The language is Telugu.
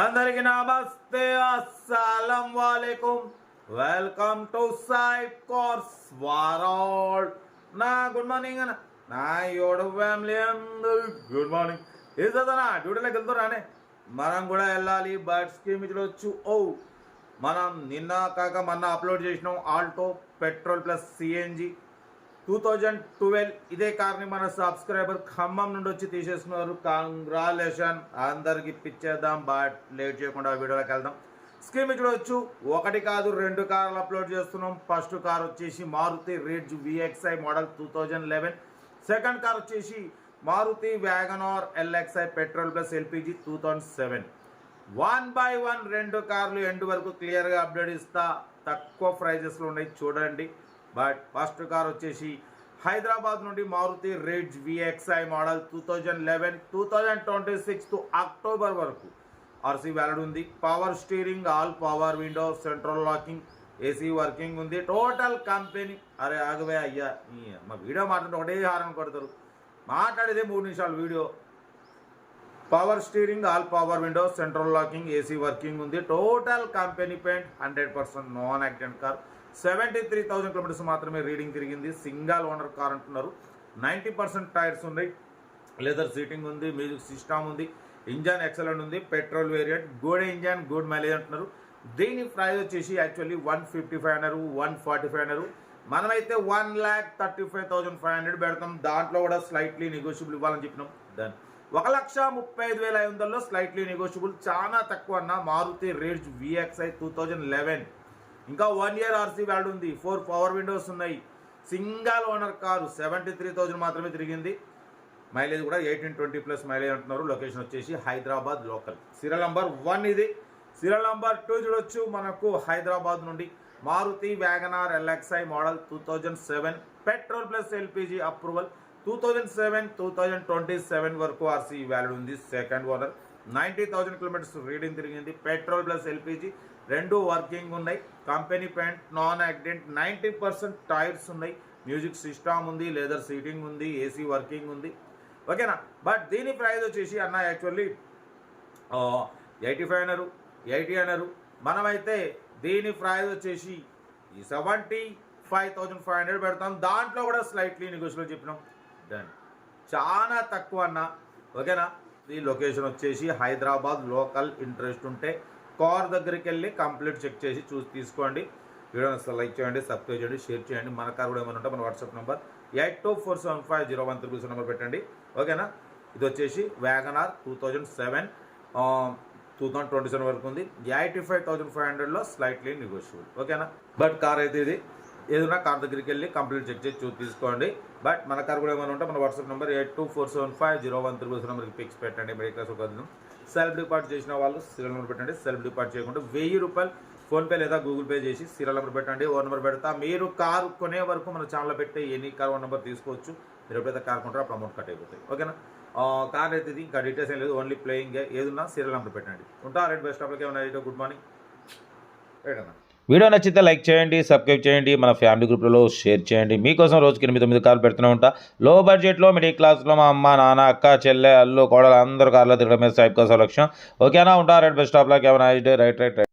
అందరికి నమస్తే. అస్సలం వాలేకుం. వెల్కమ్ టు సైడ్ కోర్స్ వారాల్ నా గుడ్ మార్నింగ్ అన్న. నా యోడు ఫ్యామిలీ అందరూ గుడ్ మార్నింగ్. ఏం చదవనా డ్యూటీలోకి వెళ్తున్నానే మనం కూడా వెళ్ళాలి. బట్ స్కీమ్ ఇచ్చవచ్చు ఓ మనం నిన్న కాక మొన్న అప్లోడ్ చేసినాం Alto petrol plus CNG. Two thousand twelve ఇదే కార్ని మన సబ్స్క్రైబర్ ఖమ్మం నుండి వచ్చి తీసేసుకున్నారు. కంగ్రాలేషన్. అందరికి పిచ్చేద్దాం బట్ లేట్ చేయకుండా వీడియోలోకి వెళ్దాం. స్కీమ్ చూడవచ్చు ఒకటి కాదు రెండు కార్లు అప్లోడ్ చేస్తున్నాం. ఫస్ట్ కార్ వచ్చేసి Maruti Ritz VXI model two thousand eleven. Second car వచ్చేసి Maruti WagonR LXI petrol plus LPG two thousand seven. One by one రెండు కార్లు ఎండ్ వరకు క్లియర్గా అప్డేట్ ఇస్తా. తక్కువ ప్రైజెస్లో ఉన్నాయి. చూడండి. బట్ ఫస్ట్ కార్ వచ్చేసి హైదరాబాద్ నుండి Maruti Ritz VXI model two thousand eleven two thousand twenty six to October వరకు. ఆర్సీ వ్యాలిడ్ ఉంది. Power steering all power window central locking AC working ఉంది. టోటల్ కంపెనీ అరే ఆగవే అయ్యా మా వీడియో మాట్లాడితే ఒకటే హారం కొడతారు. మాట్లాడేదే మూడు నిమిషాలు video. Power steering all power windows central locking AC working ఉంది. Total company paint hundred percent non accident car seventy three thousand kilometres మాత్రమే రీడింగ్ తిరిగింది. సింగల్ ఓనర్ కార్ అంటున్నారు. నైంటీ పర్సెంట్ టైర్స్ ఉన్నాయి. లెదర్ సీటింగ్ ఉంది మ్యూజిక్ సిస్టమ్ ఉంది ఇంజన్ ఎక్సలెంట్ ఉంది petrol variant good engine good mileage అంటున్నారు. దీని ప్రైస్ వచ్చేసి యాక్చువల్లీ వన్ ఫిఫ్టీ ఫైవ్ అన్నారు వన్ ఫార్టీ ఫైవ్ అన్నారు. మనమైతే one lakh thirty five thousand five hundred పెడతాం. దాంట్లో కూడా స్లైట్లీ నెగోషియబుల్ ఇవ్వాలని చెప్పినాం. దాన్ని ఒక లక్ష ముప్పై ఐదు వేల ఐదు వందల్లో స్లైట్లీ నెగోషియబుల్ చాలా తక్కువ అన్న Maruti Ritz VXI two thousand eleven ఇంకా వన్ ఇయర్ ఆర్సీ వ్యాల్యూ ఉంది ఫోర్ పవర్ విండోస్ ఉన్నాయి. Single owner car seventy three thousand మాత్రమే తిరిగింది. మైలేజ్ కూడా ఎయిటీన్ ట్వంటీ ప్లస్ మైలేజ్ అంటున్నారు. లొకేషన్ వచ్చేసి Hyderabad local. Serial number one ఇది. సీరియల్ నంబర్ టూ చూడొచ్చు మనకు హైదరాబాద్ నుండి. Maruti WagonR LXI model two thousand seven petrol plus LPG approval two thousand seven two thousand twenty seven వరకు ఆర్సీ వ్యాలిడ్ ఉంది. Second owner ninety thousand kilometres reading తిరిగింది. పెట్రోల్ ప్లస్ ఎల్పిజి రెండు వర్కింగ్ ఉన్నాయి. Company paint non accident ninety percent tyres ఉన్నాయి. మ్యూజిక్ సిస్టమ్ ఉంది లెదర్ సీటింగ్ ఉంది ఏసీ వర్కింగ్ ఉంది. ఓకేనా బట్ దీని ప్రైస్ వచ్చేసి అన్న యాక్చువల్లీ ఎయిటీ ఫైవ్ అన్నారు ఎయిటీ అన్నారు. మనమైతే దీని ప్రైస్ వచ్చేసి ఈ seventy five thousand five hundred పెడతాం. దాంట్లో కూడా స్లైట్లీ నెగోషియబుల్ చెప్పినాం. డన్ చాలా తక్కువ అన్న. ఓకేనా? ఈ లొకేషన్ వచ్చేసి హైదరాబాద్ లోకల్ ఇంట్రెస్ట్ ఉంటే కార్ దగ్గరికి వెళ్ళి కంప్లీట్ చెక్ చేసి చూసి తీసుకోండి. వీడియోని అసలు లైక్ చేయండి సబ్స్క్రైబ్ చేయండి షేర్ చేయండి. మన కార్ కూడా ఏమైనా ఉంటే మన WhatsApp number eight two four seven five zero one triple number పెట్టండి. ఓకేనా? ఇది వచ్చేసి WagonR two thousand seven two thousand twenty seven వరకు ఉంది. ఎయిటీ ఫైవ్ థౌసండ్ ఫైవ్ హండ్రెడ్లో స్లైట్లీ నెగోషియబుల్ ఓకేనా? బట్ కార్ అయితే ఇది. ఏదైనా కార్ దగ్గరికి వెళ్ళి కంప్లీట్ చెక్ చేసి చూసి తీసుకోండి. బట్ మన కార్ కూడా ఏమైనా ఉంటే మన WhatsApp number eight two four seven five zero one three నెంబర్కి పిక్స్ పెట్టండి. మెడికల్ క్లాస్ ఒక సెల్ఫ్ డిపార్ట్ చేసిన వాళ్ళు సీరియల్ నెంబర్ పెట్టండి. సెల్ఫ్ డిపార్ట్ చేయకుండా వెయ్యి రూపాయలు ఫోన్పే లేదా గూగుల్ పే చేసి సీరియల్ నెంబర్ పెట్టండి. ఓ నెంబర్ పెడతా. మీరు కారు కొనే వరకు మన ఛానల్లో పెట్టే ఎనీ కార్ ఓ నెంబర్ తీసుకోవచ్చు మీరు ఎప్పుడైతే కార్ కొంటారో అప్పుడు అమౌంట్ కట్ అయిపోతాయి. ఓకేనా? కార్ అయితే ఇది ఇంకా డీటెయిల్స్ ఏం లేదు. ఓన్లీ ప్లేయింగ్ ఏదున్నా సీరియల్ నెంబర్ పెట్టండి. ఉంటా? రైట్ బెస్ట్ ఆఫ్లకి ఏమైనా గుడ్ మార్నింగ్. రైట్ అన్న వీడియో నచ్చితే లైక్ చేయండి సబ్స్క్రైబ్ చేయండి మన ఫ్యామిలీ గ్రూప్లలో షేర్ చేయండి. మీకోసం రోజుకి ఎనిమిది తొమ్మిది కార్లు పెడుతూనే ఉంటా. లో బడ్జెట్లో మిడిల్ క్లాస్లో మా అమ్మ నాన్న అక్క చెల్లె అల్లు కోడలు అందరూ కార్లో తిరగడమే సైప్ కోసం లక్ష్యం. ఓకేనా ఉంటా? Right best of luck. ఏమైనా రైట్ రైట్ రైట్.